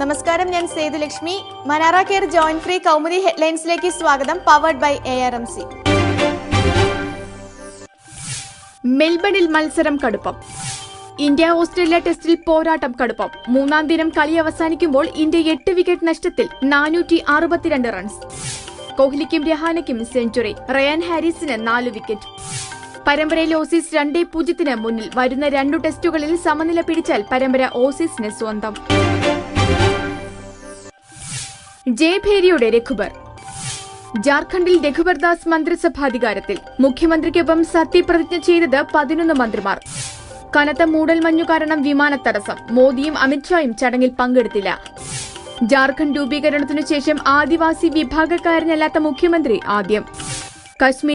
നമസ്കാരം ഞാൻ Sethulakshmi Manara care joint free Kaumudi ഹെഡ്ലൈൻസിലേക്ക് സ്വാഗതം powered by A R M C മെൽബണിൽ മത്സരം കടുപ്പം. ഇന്ത്യ ഓസ്ട്രേലിയ ടെസ്റ്റിൽ പോരാട്ടം കടുപ്പം. മൂന്നാം ദിനം കളി അവസാനിക്കുമ്പോൾ ഇന്ത്യ എട്ട് വിക്കറ്റ് നഷ്ടത്തിൽ നാനൂറ്റി അറുപത്തിരണ്ട് റൺസ് കോഹ്ലിക്കും രഹാനയ്ക്കും സെഞ്ചുറി റയാൻ ഹാരിസിന് നാല് വിക്കറ്റ് പരമ്പരയിൽ ഓസീസ് രണ്ടേ പൂജ്യത്തിന് മുന്നിൽ വരുന്ന രണ്ടു ടെസ്റ്റുകളിൽ സമനില പിടിച്ചാൽ പരമ്പര ഓസീസിന് സ്വന്തം. ജയഭേരിയുടെ രഘുബർ. ജാർഖണ്ഡിൽ രഘുബർ ദാസ് മന്ത്രിസഭാധികാരത്തിൽ മുഖ്യമന്ത്രിക്കൊപ്പം സത്യപ്രതിജ്ഞ ചെയ്തത് പതിനൊന്ന് മന്ത്രിമാർ. കനത്ത മൂടൽമഞ്ഞു കാരണം വിമാനത്തടസ്സം മോദിയും അമിത്ഷായും ചടങ്ങിൽ പങ്കെടുത്തില്ല. ജാർഖണ്ഡ് രൂപീകരണത്തിനു ശേഷം ആദിവാസി വിഭാഗക്കാരനല്ലാത്ത മുഖ്യമന്ത്രി ആദ്യം. കശ്മീർ